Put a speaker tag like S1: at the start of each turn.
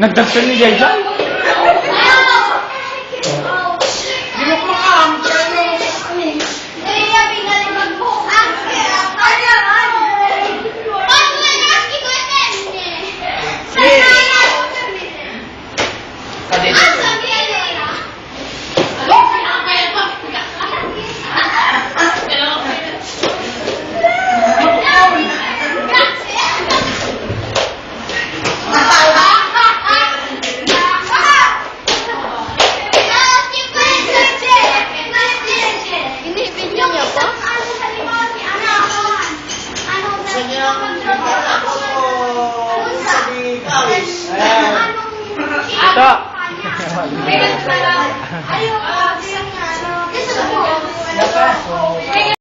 S1: نقدر تسوي جايزة؟
S2: Ito. Ayun,